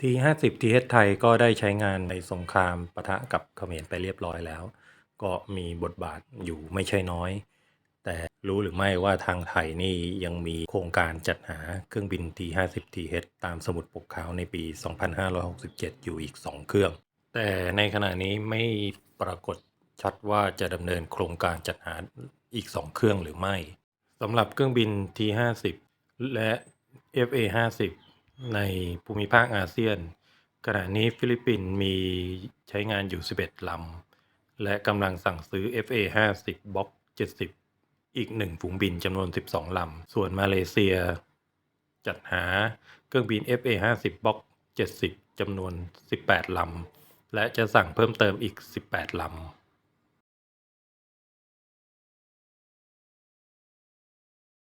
T50 TH ไทยก็ได้ใช้งานในสงครามปะทะกับเขมรไปเรียบร้อยแล้ว ก็มีบทบาทอยู่ไม่ใช่น้อย แต่รู้หรือไม่ว่าทางไทยนี่ยังมีโครงการจัดหาเครื่องบิน T50 TH ตามสมุดปกขาวในปี 2567 อยู่อีก 2 เครื่อง แต่ในขณะนี้ไม่ปรากฏชัดว่าจะดำเนินโครงการจัดหาอีก 2 เครื่องหรือไม่สำหรับเครื่องบิน T50 และ FA50 ในภูมิภาคอาเซียน ขณะนี้ฟิลิปปินส์มีใช้งานอยู่ 11 ลำ และกำลังสั่งซื้อ FA50 Block 70 อีก 1 ฝูงบินจำนวน 12 ลำ ส่วนมาเลเซีย จัดหาเครื่องบิน FA50 Block 70จำนวน 18 ลำ และจะสั่งเพิ่มเติมอีก 18 ลำ